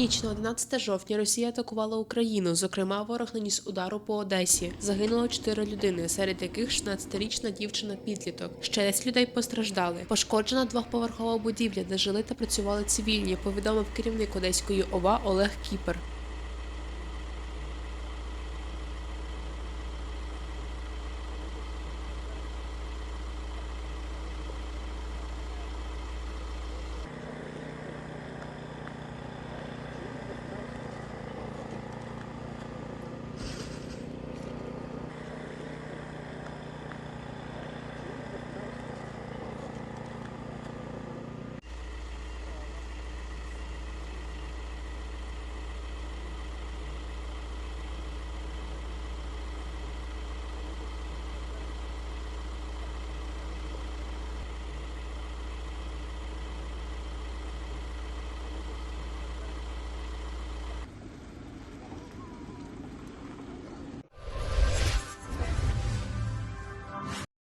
Ніч на 11 жовтня Росія атакувала Україну. Зокрема, ворог наніс удару по Одесі. Загинуло 4 людини, серед яких 16-річна дівчина підліток. Ще 10 людей постраждали. Пошкоджена двохповерхова будівля, де жили та працювали цивільні. Повідомив керівник Одеської ОВА Олег Кіпер.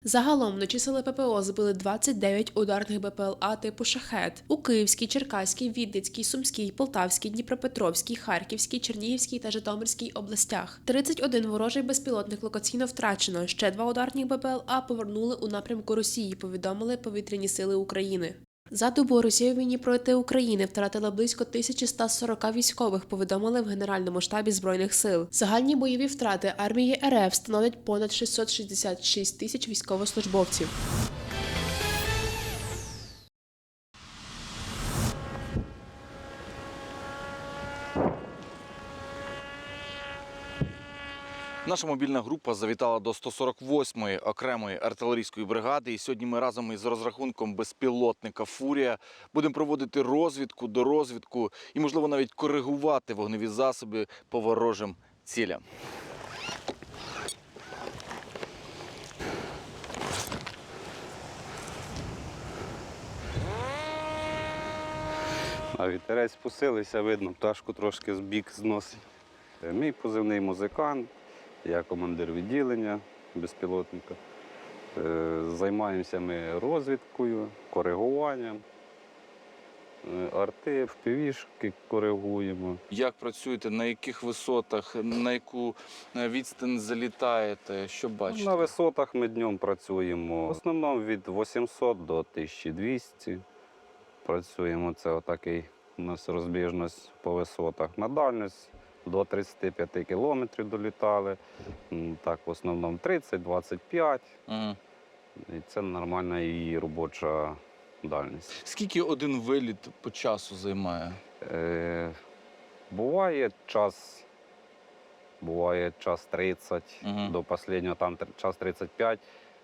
Загалом вночі сили ППО збили 29 ударних БПЛА типу шахет у Київській, Черкаській, Вінницькій, Сумській, Полтавській, Дніпропетровській, Харківській, Чернігівській та Житомирській областях. 31 ворожий безпілотник локаційно втрачено. Ще два ударні БПЛА повернули у напрямку Росії. Повідомили повітряні сили України. За добу Росія в війні проти України втратила близько 1140 військових, повідомили в Генеральному штабі збройних сил. Загальні бойові втрати армії РФ становлять понад 666 тисяч військовослужбовців. Наша мобільна група завітала до 148-ї окремої артилерійської бригади. І сьогодні ми разом із розрахунком безпілотника Фурія будемо проводити розвідку до розвідку і, можливо, навіть коригувати вогневі засоби по ворожим цілям. А вітерець посилився, видно, пташку трошки з бік зносить. Е, Мій позивний музикант, я командир відділення безпілотника. Е, Займаємося ми розвідкою, коригуванням. Е, Арти, впівішки коригуємо. Як працюєте, на яких висотах, на яку е, відстань залітаєте? Що бачите? На висотах ми днем працюємо. В основному від 800 до 1200. Працюємо. Це отакий у нас розбіжність по висотах. На дальність до 35 кілометрів долітали. Так, в основному 30-25. Мгм. І це нормальна її робоча дальність. Скільки один виліт по часу займає? Е, буває час, буває час 30 Мгм. до останнього, там час 35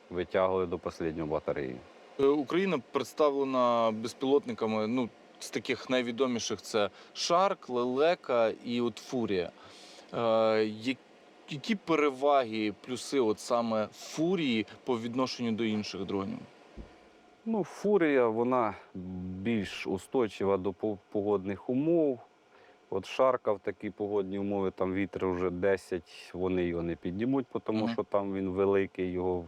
витягували до останньої батареї. Е, Україна представлена безпілотниками. Ну, з таких найвідоміших це Шарк, Лелека і от Фурія. Е, які переваги, плюси от саме Фурії по відношенню до інших дронів? Ну, фурія, вона більш устойчива до погодних умов. От шарка в такі погодні умови, там вітер вже 10, вони його не піднімуть, тому Мгм. що там він великий, його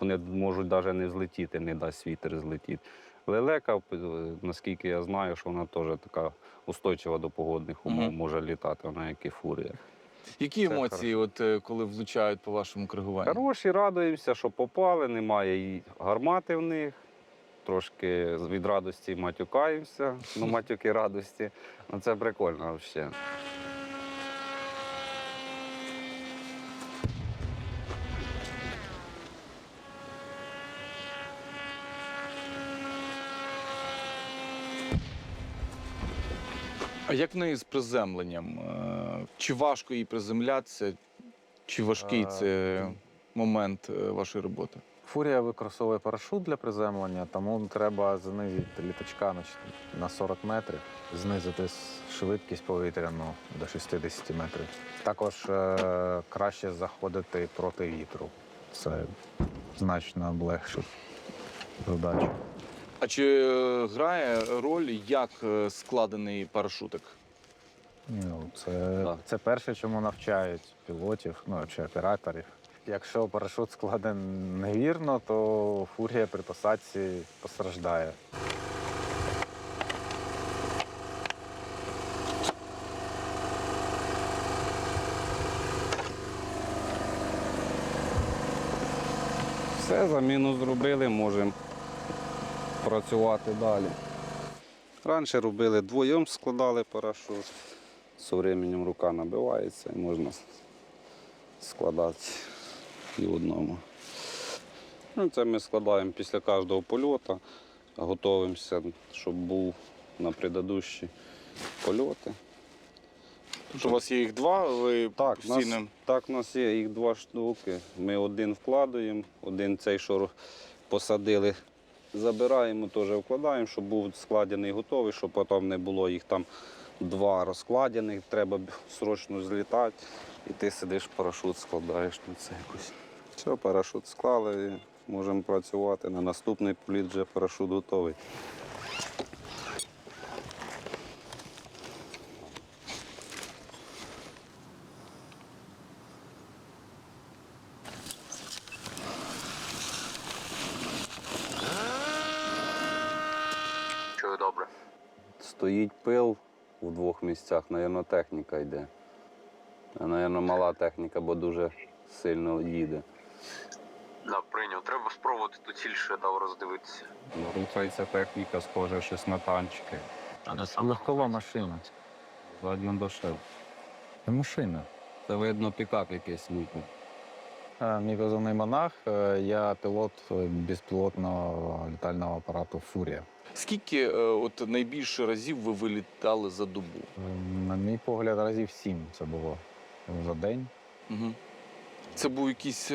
вони можуть навіть не злетіти, не дасть вітер злетіти. Лелека, наскільки я знаю, що вона теж така устойчива до погодних умов, Мгм. може літати, вона як і фурія. Які Це емоції, от, е, коли влучають по вашому коригуванню? Хороші, радуємося, що попали, немає і гармати в них. Трошки від радості матюкаємося, ну матюки радості. Ну це прикольно взагалі. Як в неї з приземленням? Е, Чи важко їй приземлятися, чи важкий Е, це момент е, вашої роботи? Фурія використовує парашут для приземлення, тому треба знизити літачка на 40 метрів, знизити швидкість повітряну до 60 метрів. Також е, краще заходити проти вітру. Це значно облегшить задачу. А чи е, грає роль, як е, складений парашутик? Ну, це це перше, чому навчають пілотів, ну чи операторів. Якщо парашут складен невірно, то фурія при посадці постраждає. Все, заміну зробили, можемо працювати далі. Раніше робили двоєм, складали парашут. З часом рука набивається і можна складати і в одному. Ну, це ми складаємо після кожного польоту, готуємося, щоб був на предыдущі польоти. Тобто у вас є їх два, ви Так, у нас, так, у нас є їх два штуки. Ми один вкладаємо, один цей, що посадили, забираємо, теж вкладаємо, щоб був складений готовий, щоб потім не було їх там два розкладених, треба срочно злітати. І ти сидиш, парашут складаєш на це якось. Все, парашут склали можемо працювати. На наступний політ вже парашут готовий. Чую добре. Стоїть пил у двох місцях, напевно, техніка йде. А, Напевно, мала техніка, бо дуже сильно їде. Да, прийняв. Треба спробувати ту ціль, що я дав роздивитися. Рухається техніка, схоже щось на танчики. Легкова машина. Ладно дошев. Це машина. Це видно пікап якийсь ніку. Е, Мій позивний монах. е, Я пілот е, безпілотного літального апарату Фурія. Скільки от найбільше разів ви вилітали за добу? На мій погляд, разів сім це було за день. Угу. Це був якийсь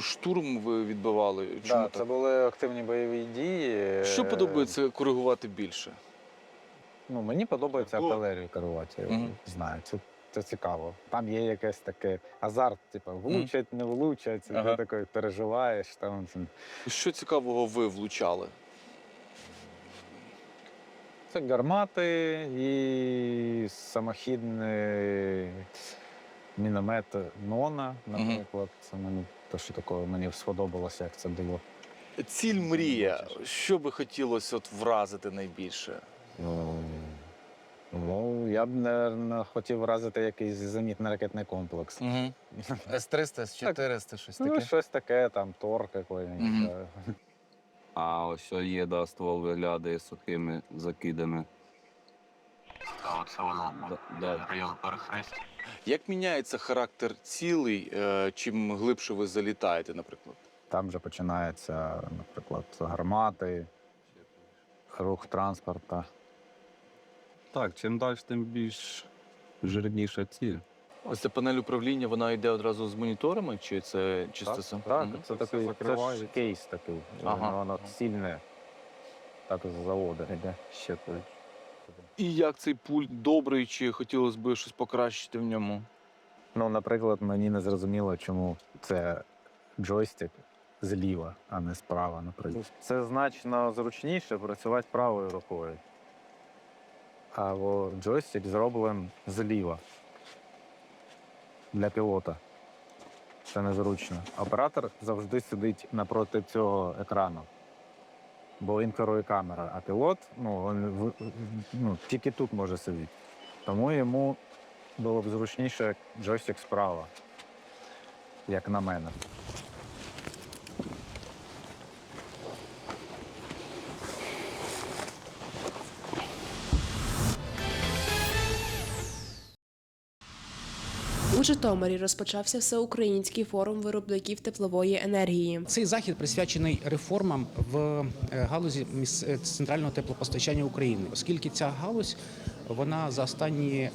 штурм, ви відбивали? Чому Да, так? це були активні бойові дії. Що подобається коригувати більше? Ну, мені подобається артилерію керувати. Я Мгм. знаю, це, це цікаво. Там є якесь таке азарт, типу, влучать, не влучать. Ага. Ти такий переживаєш. Там, це- Що цікавого ви влучали? Це гармати і самохідний міномет Нона, наприклад. Це мені те, що такого мені сподобалося, як це було. Ціль мрія. Що би хотілося от вразити найбільше? Ну, Ну, я б, не хотів вразити якийсь зенітний ракетний комплекс. Угу. С-300, С-400, щось Ну, щось таке, там, тор якийсь. А ось є, да, ствол виглядає сухими закидами. А оце воно. Да, да. Прийом перехрест. Як міняється характер цілей, е, чим глибше ви залітаєте, наприклад? Там вже починається, наприклад, гармати, рух транспорта. Так, чим далі, тим більш жирніша ціль. Ось ця панель управління, вона йде одразу з моніторами, чи це чисто Так, сам? так Мгм. це Це такий це ж закривається. кейс такий. Ага. Воно сильне. Так з заводу йде. Ще той. І як цей пульт добрий, чи хотілося б щось покращити в ньому? Ну, наприклад, мені не зрозуміло, чому це джойстик зліва, а не справа, наприклад. Це значно зручніше працювати правою рукою. А о, джойстик зроблений зліва для пілота. Це незручно. Оператор завжди сидить напроти цього екрану. Бо він керує камера, а пілот ну, він, ну, тільки тут може сидіти. Тому йому було б зручніше джойстик справа, як на мене. У Житомирі розпочався всеукраїнський форум виробників теплової енергії. Цей захід присвячений реформам в е, галузі е, центрального теплопостачання України, оскільки ця галузь вона за останні е,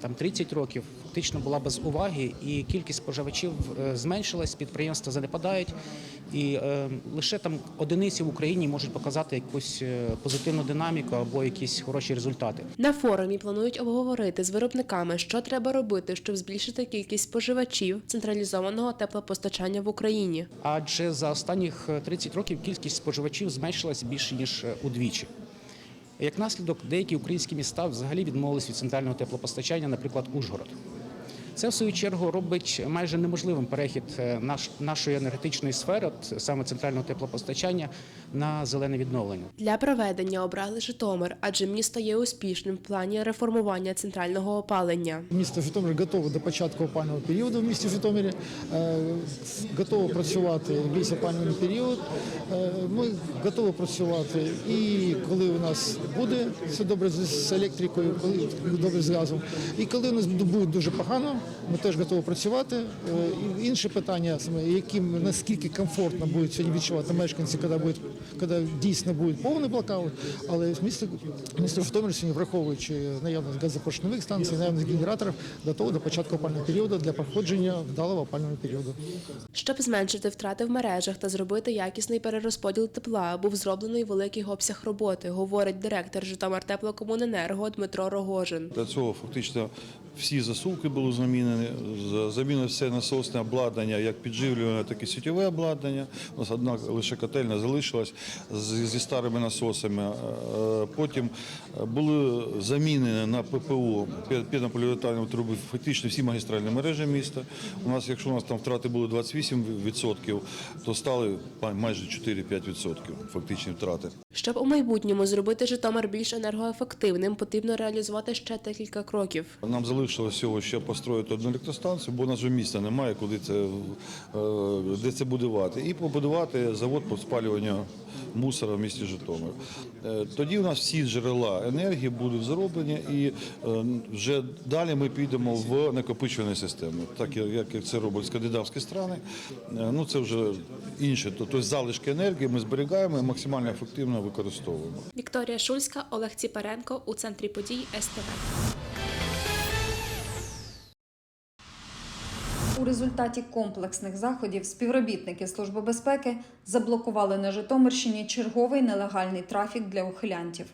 там 30 років фактично була без уваги, і кількість споживачів зменшилась, підприємства занепадають, і лише там одиниці в Україні можуть показати якусь позитивну динаміку або якісь хороші результати. На форумі планують обговорити з виробниками, що треба робити, щоб збільшити кількість споживачів централізованого теплопостачання в Україні. Адже за останніх е, 30 років кількість споживачів зменшилась більше ніж е, удвічі. Як наслідок, деякі українські міста взагалі відмовились від центрального теплопостачання, наприклад, Ужгород. Це в свою чергу робить майже неможливим перехід е, наш, нашої енергетичної сфери, от саме центрального теплопостачання, на зелене відновлення. Для проведення обрали Житомир, адже місто є успішним в плані реформування центрального опалення. Місто Житомир готове до початку опального періоду в місті Житомирі. Е, Готово працювати весь опальний період. Е, Ми готові працювати і коли у нас буде все добре з електрикою, коли добре з газом. І коли у нас буде дуже погано, ми теж готові працювати. Е, І інше питання, яким наскільки комфортно будуть сьогодні відчувати мешканці, коли буде, коли дійсно буде повний блокаут. Але місто, місто Житомир сьогодні, враховуючи наявність газопоршневих станцій, наявність генераторів, готове до початку опального періоду для проходження вдалого опального періоду. Щоб зменшити втрати в мережах та зробити якісний перерозподіл тепла, був зроблений великий обсяг роботи, говорить директор Житомир Теплокомуненерго Дмитро Рогожин. Для цього фактично всі засувки були замінені, за- замінено все насосне обладнання, як підживлюване, так і сітєве обладнання. У нас одна лише котельня залишилась зі старими насосами. Е, Потім були замінені на ППО пінополіуретанові труби фактично всі магістральні мережі міста. У нас, якщо у нас там втрати були 28%, то стали майже 4-5% фактичні втрати. Щоб у майбутньому зробити Житомир більш енергоефективним, потрібно реалізувати ще декілька кроків. Нам залишилось всього ще построїти одну електростанцію, бо у нас вже місця немає, куди це, е, де це будувати. І побудувати завод по спалюванню мусора в місті Житомир. Е, Тоді у нас всі джерела енергії будуть зроблені, і е, вже далі ми підемо в накопичувальні системи, так як це роблять скандинавські країни. Ну це вже інше. Тобто залишки енергії ми зберігаємо і максимально ефективно використовуємо. Вікторія Шульська, Олег Ціпаренко у центрі подій СТВ. У результаті комплексних заходів співробітники Служби безпеки заблокували на Житомирщині черговий нелегальний трафік для ухилянтів.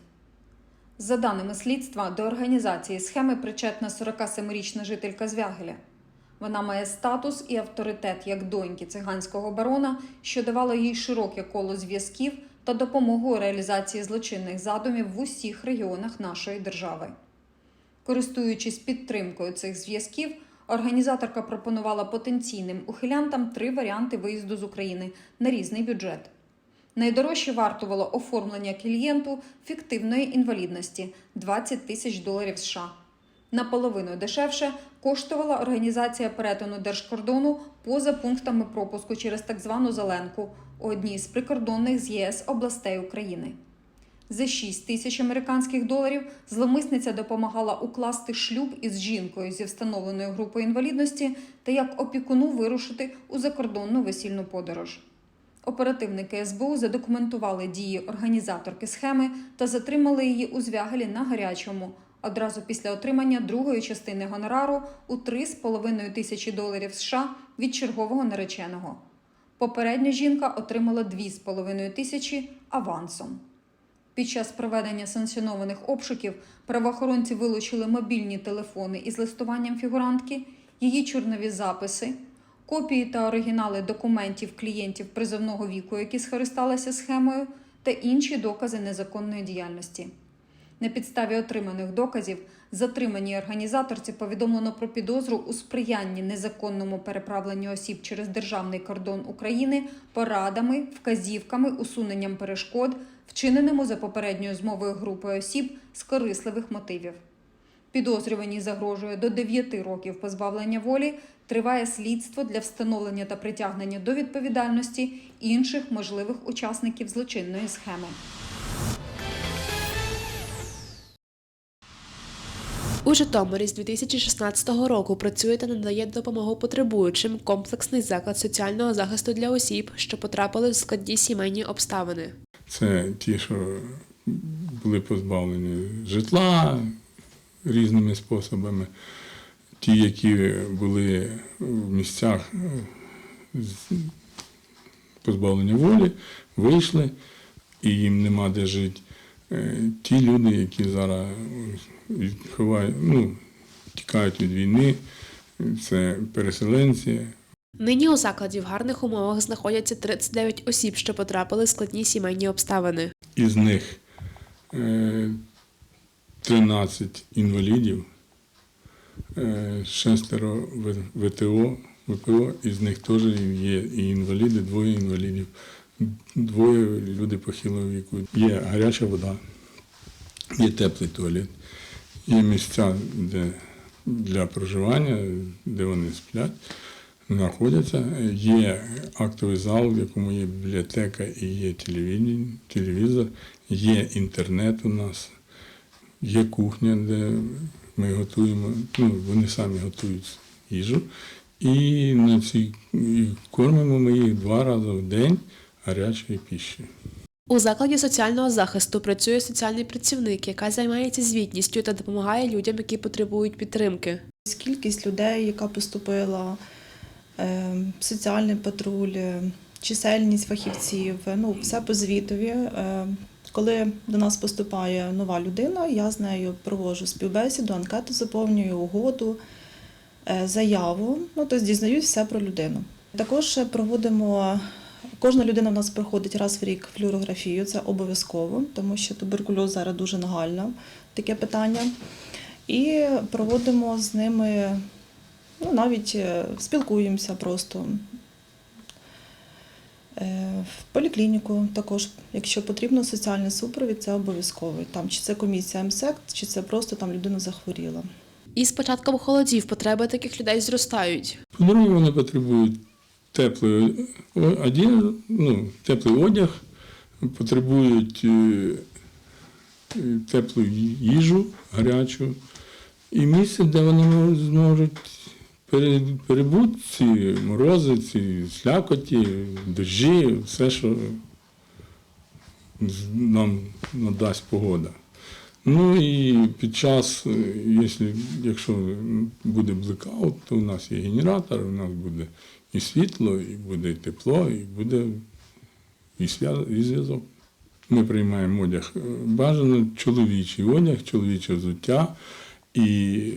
За даними слідства, до організації схеми причетна 47-річна жителька Звягеля. Вона має статус і авторитет як доньки циганського барона, що давало їй широке коло зв'язків та допомогу у реалізації злочинних задумів в усіх регіонах нашої держави. Користуючись підтримкою цих зв'язків, організаторка пропонувала потенційним ухилянтам три варіанти виїзду з України на різний бюджет. Найдорожче вартувало оформлення клієнту фіктивної інвалідності 20 тисяч доларів США. Наполовину дешевше коштувала організація перетину держкордону поза пунктами пропуску через так звану зеленку у одній з прикордонних з ЄС областей України. За 6 тисяч американських доларів зловмисниця допомагала укласти шлюб із жінкою зі встановленою групою інвалідності та як опікуну вирушити у закордонну весільну подорож. Оперативники СБУ задокументували дії організаторки схеми та затримали її у звягелі на гарячому одразу після отримання другої частини гонорару у 3,5 тисячі доларів США від чергового нареченого. Попередня жінка отримала 2,5 тисячі авансом. Під час проведення санкціонованих обшуків правоохоронці вилучили мобільні телефони із листуванням фігурантки, її чорнові записи, копії та оригінали документів клієнтів призовного віку, які скористалися схемою, та інші докази незаконної діяльності. На підставі отриманих доказів затриманій організаторці повідомлено про підозру у сприянні незаконному переправленню осіб через державний кордон України порадами, вказівками, усуненням перешкод, вчиненому за попередньою змовою групою осіб з корисливих мотивів. Підозрюваній загрожує до 9 років позбавлення волі. Триває слідство для встановлення та притягнення до відповідальності інших можливих учасників злочинної схеми. У Житомирі з 2016 року працює та надає допомогу потребуючим комплексний заклад соціального захисту для осіб, що потрапили в складні сімейні обставини. Це ті, що були позбавлені житла різними способами, ті, які були в місцях е, позбавлення волі, вийшли і їм нема де жити. Е, Ті люди, які зараз е, ховають, ну, тікають від війни, це переселенці, Нині у закладі в гарних умовах знаходяться 39 осіб, що потрапили в складні сімейні обставини. Із них е, 13 інвалідів, е, шестеро ВТО, ВПО, із них теж є і інваліди, двоє інвалідів двоє люди похилого віку. Є гаряча вода, є теплий туалет, є місця де, для проживання, де вони сплять, знаходяться. Є актовий зал, в якому є бібліотека і є телевізор, є інтернет у нас, є кухня, де ми готуємо, ну, вони самі готують їжу. І на цій і кормимо ми їх два рази в день гарячою пішою. У закладі соціального захисту працює соціальний працівник, яка займається звітністю та допомагає людям, які потребують підтримки. Кількість людей, яка поступила, соціальний патруль, е, чисельність фахівців, е, ну все по звітові. Е, Коли до нас поступає нова людина, я з нею проводжу співбесіду, анкету заповнюю, угоду, е, заяву. Ну тобто дізнаюсь все про людину. Також проводимо. Кожна людина в нас проходить раз в рік флюорографію, це обов'язково, тому що туберкульоз зараз дуже нагальне таке питання. І проводимо з ними, ну навіть е, спілкуємося просто. Е, В поліклініку також, якщо потрібно соціальний супровід, це обов'язковий. Там чи це комісія МСЕК, чи це просто там людина захворіла. І з початком холодів потреби таких людей зростають. По-друге, вони потребують теплий, о- одяг, ну, теплий одяг, потребують е, теплу їжу, гарячу, і місце, де вони зможуть пере- ці морози, ці слякоті, дощі, все, що нам надасть погода. Ну і під час, якщо, буде блекаут, то у нас є генератор, у нас буде і світло, і буде і тепло, і буде і зв'язок. Ми приймаємо одяг е, бажано чоловічий одяг, чоловіче взуття і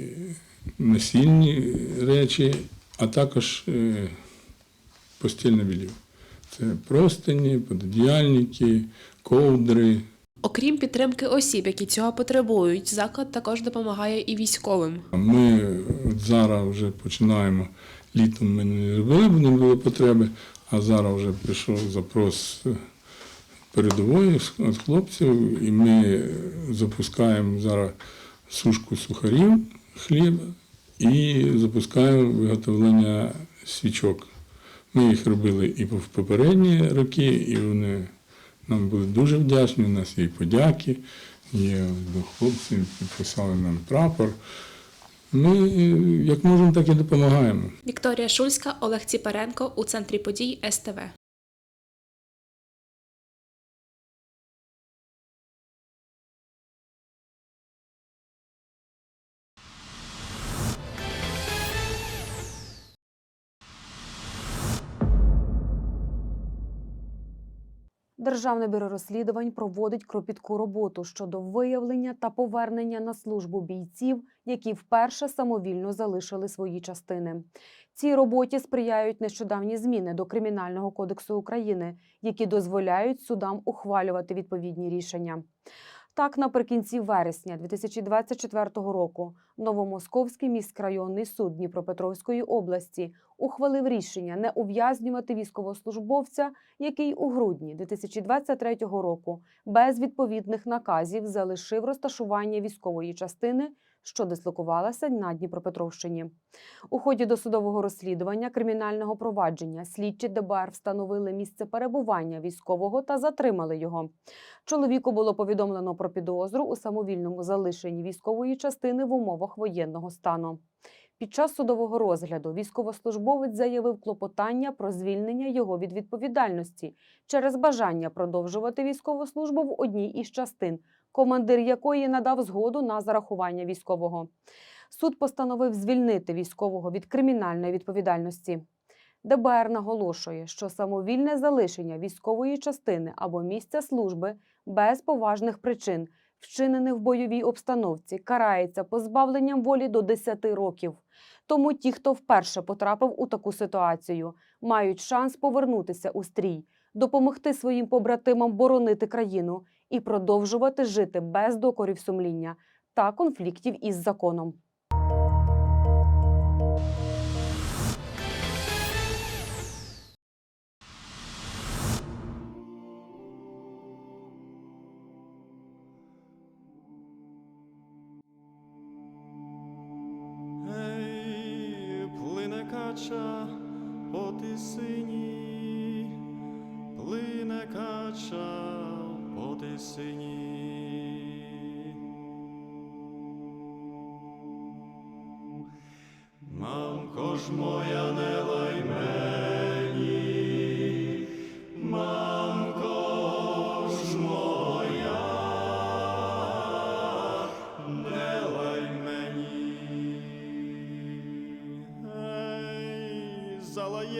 насільні речі, а також е, постільне белье. Це простині, пододіяльники, ковдри. Окрім підтримки осіб, які цього потребують, заклад також допомагає і військовим. Ми зараз вже починаємо. Літом ми не робили, бо не було потреби, а зараз вже прийшов запрос передової від хлопців, і ми запускаємо зараз сушку сухарів хліба і запускаємо виготовлення свічок. Ми їх робили і в попередні роки, і вони нам були дуже вдячні. У нас є подяки, є до хлопців, підписали нам прапор. Ми як можемо, так і допомагаємо. Вікторія Шульська, Олег Ціпаренко у центрі подій СТВ. Державне бюро розслідувань проводить кропітку роботу щодо виявлення та повернення на службу бійців, які вперше самовільно залишили свої частини. Цій роботі сприяють нещодавні зміни до Кримінального кодексу України, які дозволяють судам ухвалювати відповідні рішення. Так, наприкінці вересня 2024 року Новомосковський міськрайонний суд Дніпропетровської області ухвалив рішення не ув'язнювати військовослужбовця, який у грудні 2023 року без відповідних наказів залишив розташування військової частини, що дислокувалася на Дніпропетровщині. У ході досудового розслідування кримінального провадження слідчі ДБР встановили місце перебування військового та затримали його. Чоловіку було повідомлено про підозру у самовільному залишенні військової частини в умовах воєнного стану. Під час судового розгляду військовослужбовець заявив клопотання про звільнення його від відповідальності через бажання продовжувати військову службу в одній із частин, командир якої надав згоду на зарахування військового. Суд постановив звільнити військового від кримінальної відповідальності. ДБР наголошує, що самовільне залишення військової частини або місця служби без поважних причин, вчинених в бойовій обстановці, карається позбавленням волі до 10 років. Тому ті, хто вперше потрапив у таку ситуацію, мають шанс повернутися у стрій, допомогти своїм побратимам боронити країну і продовжувати жити без докорів сумління та конфліктів із законом. По тисині, плине кача по тисині. Мамко ж моя не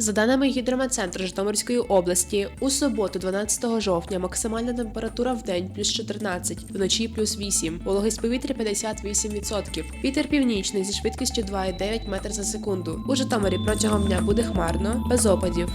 За даними гідрометцентру Житомирської області, у суботу, 12 жовтня, максимальна температура в день плюс 14, вночі плюс 8, вологість повітря 58%. Вітер північний зі швидкістю 2,9 метр за секунду. У Житомирі протягом дня буде хмарно, без опадів.